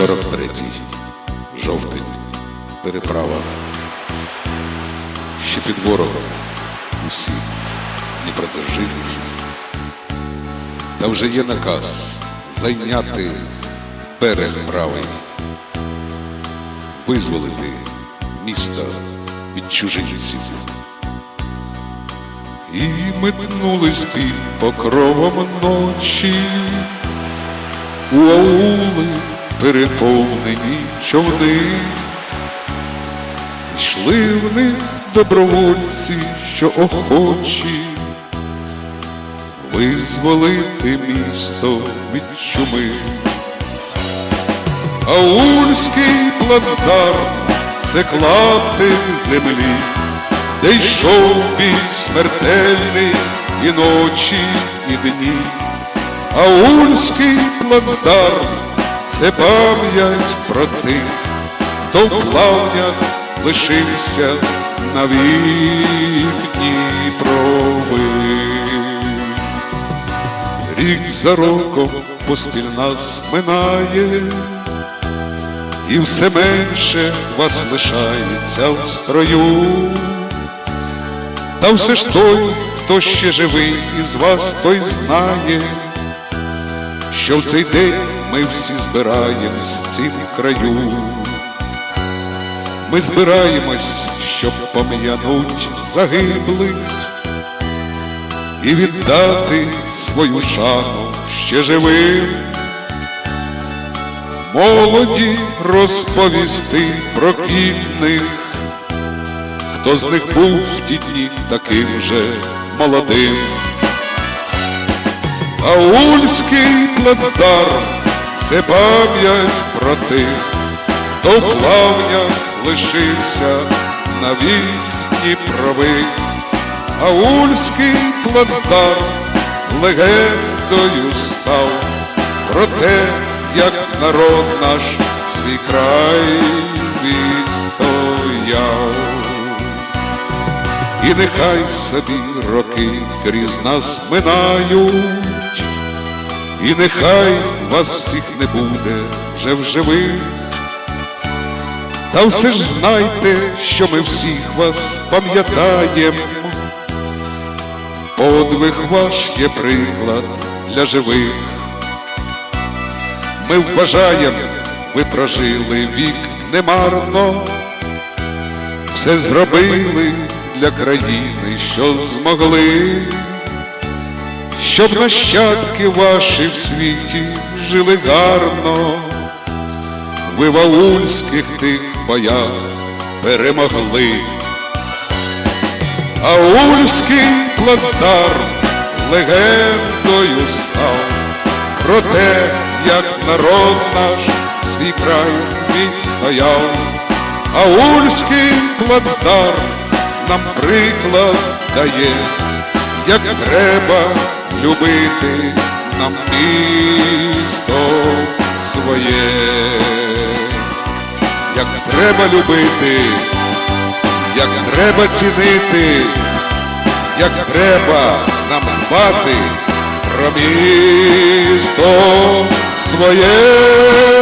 43-й. Жовтень. Переправа. Ще під ворогом усі дніпродзержинці. Та вже є наказ зайняти берег правий, визволити місто від чужинців. І метнулись під покровом ночі у аули переповнені човни. Йшли в них добровольці, що охочі визволити місто від чуми. Аульський плацдарм це клати землі, де йшов бій смертельний і ночі, і дні. Аульський плацдарм це пам'ять про тих, хто в плавнях лишився навік Дніпровий. Рік за роком поспіль нас минає, і все менше вас лишається в строю. Та все ж той, хто ще живий із вас, той знає, що в цей день ми всі збираємось в цім краю. Ми збираємось, щоб пом'януть загиблих і віддати свою шану ще живим. Молоді розповісти про кінних, хто з них був в ті дні таким же молодим. Аульський плацдарм це пам'ять про тих, хто в плавнях лишився навік Дніпрових. Аульський плацдарм легендою став про те, як народ наш свій край відстояв. І нехай собі роки крізь нас минають, і нехай вас всіх не буде вже в живих. Та все ж знайте, що ми всіх вас пам'ятаєм. Подвиг ваш є приклад для живих. Ми вважаємо, ви прожили вік немарно, все зробили для країни, що змогли, щоб нащадки ваші в світі жили гарно, ви в аульських тих боях перемогли. Аульський плацдарм легендою став про те, як народ наш свій край відстояв. Аульський плацдарм нам приклад дає, як треба любити нам місто своє, як треба любити як треба цінити, як треба нам дбати про місто своє.